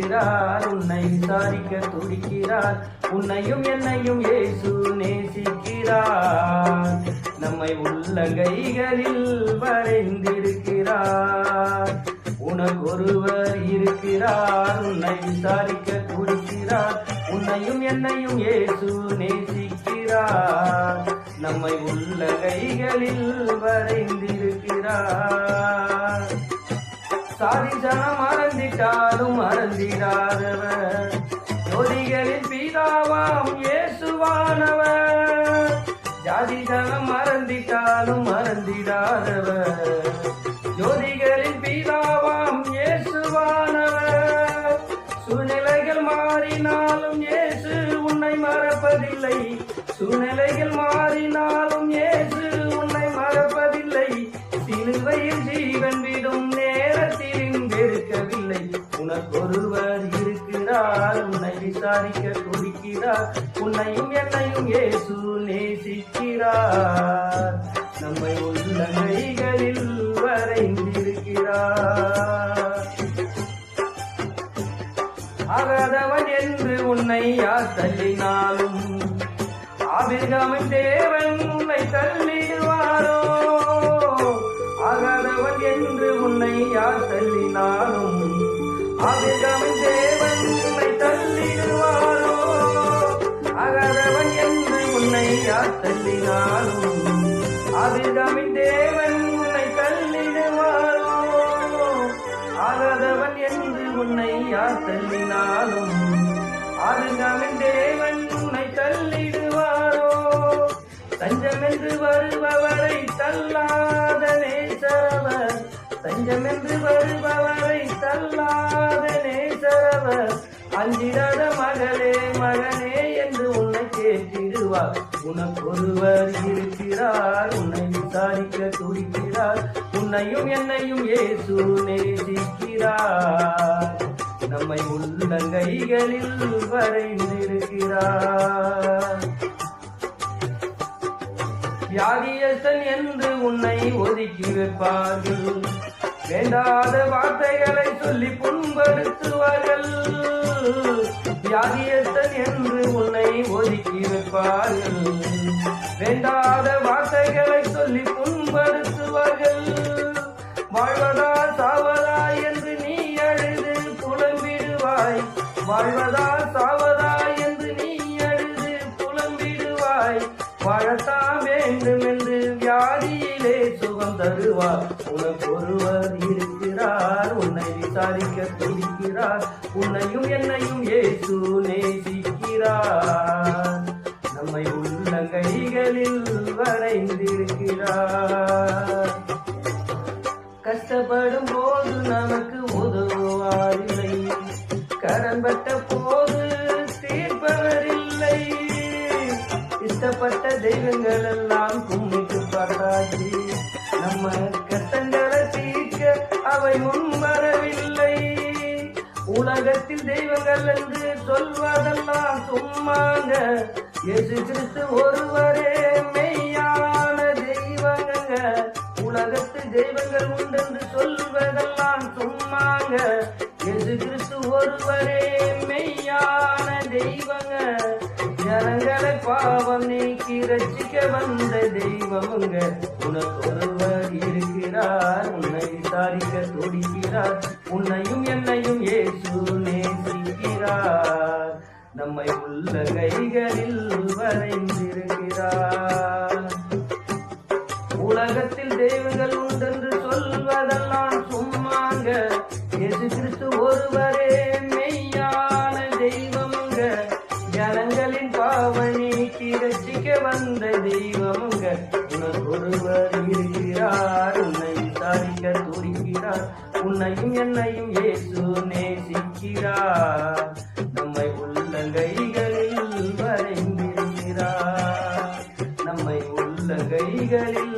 துடிக்கிறார் உன்னை விசாரிக்க துடிக்கிறார். உன்னையும் என்னையும் ஏசு நேசிக்கிறார். நம்மை உள்ள கைகளில் வரைந்திருக்கிறார். உனக்கொருவர் இருக்கிறார் உன்னை விசாரிக்க துடிக்கிறார். உன்னையும் என்னையும் ஏசு நேசிக்கிறார். நம்மை உள்ள கைகளில் வரைந்திருக்கிறார். சாதிஜா மறந்திட்டாலும் மறந்திடாதவர். ஜோதிகளின் பிதாவாம் இயேசுவானவர். ஜாதி மறந்திட்டாலும் மறந்திடாதவர். ஜோதிகளின் பீதாவாம் இயேசுவானவர். சூழ்நிலைகள் மாறினாலும் இயேசு உன்னை மறப்பதில்லை. சூழ்நிலைகள் மாறினாலும் இயேசு உன்னையும் என்னையும் இயேசு நேசிக்கிறார். நம்மை உள்ள கைகளில் வரைந்திருக்கிறார். அகதவன் என்று உன்னை யார் தள்ளினாலும் ஆபிரகாமின் தேவன் உன்னை தள்ளிடுவாரோ? அகதவன் என்று உன்னை யார் தள்ளினாலும் உன்னை யார் தள்ளினாலும் ஆபிரகாமின் தேவன் உன்னை தள்ளிடுவாரோ? ஆகாதவன் என்று உன்னை யார் தள்ளினாலும் ஆறுகாமின் தேவன் உன்னை தள்ளிடுவாரோ? தஞ்சமென்று வருபவரை தள்ளாத நேசரவர் தஞ்சமென்று வருபவரை தள்ளாத நேசரவர் அஞ்சிடாத மகளே மகனே என்று உன்னை கேட்டீர் கேட்டிடுவார் உனக்கொருவர் இருக்கிறார் உன்னை விசாரிக்க துடிக்கிறார். உன்னையும் என்னையும் ஏசு நேசிக்கிறார். நம்மை உள்ளங்கைகளில் வரைந்திருக்கிறார். வியாதியஸ்தன் என்று உன்னை ஒதுக்கி வைப்பார்கள். வேண்டாத வார்த்தைகளை சொல்லி புண்படுத்துவார்கள். வியாதியஸ்தன் என்று உன்னை ஒதுக்கி வைப்பார்கள். வேண்டாத வார்த்தைகளை சொல்லி புண்படுத்துவார்கள். வாழ்வதா சாவதா என்று நீ அழுது புலம்பிடுவாய். வாழ்வதா சாவதா என்று நீ அழுது புலம்பிடுவாய். வாழத்தான் வேண்டும் என்று வியாதியிலே சுகம் தருவார். உனக்கு ஒருவர் இருக்கிறார் உன்னை விசாரிக்க துடிக்கிறார். உன்னையும் என்னையும் ஏசு நேசிக்கிறார். நம்மை உள்ள கைகளில் வரைந்திருக்கிறார். கஷ்டப்படும் போது நமக்கு உதவுவார் இல்லை கடன்பட்ட போது தீர்ப்பவர் இல்லை இஷ்டப்பட்ட தெய்வங்கள் எல்லாம் கும்பிட்டு பார்த்தாச்சு. நம்ம கஷ்டங்கள் அவை முன்வரவில்லை. உலகத்தில் தெய்வங்கள் என்று சொல்வதெல்லாம் சும்மாங்க. இயேசு கிறிஸ்து ஒருவரே மெய்யான தெய்வங்க உலகத்து தெய்வங்கள் உண்டென்று சொல்வதெல்லாம் சும்மாங்க. இயேசு கிறிஸ்து ஒருவரே மெய்யான தெய்வங்க. ஜனங்களை பாவம் நீக்கி ரசிக்க வந்த தெய்வமுங்க. உனக்கு ஒருவர் இருக்கிறார் உன்னை விசாரிக்க துடிக்கிறார். உன்னையும் என்னையும் ஏசு நேசிக்கிறார். நம்மை உள்ள கைகளில் வரைந்திருக்கிறார். சிவமுக உனக்கொருவர் இருக்கிறார். உன்னை விசாரிக்க துரிக்கிறார் உன்னையும் என்னையும் ஏசு நேசிக்கிறார். நம்மை உள்ளங்கைகளில் வரைந்திருக்கிறார். நம்மை உள்ளங்கைகளில்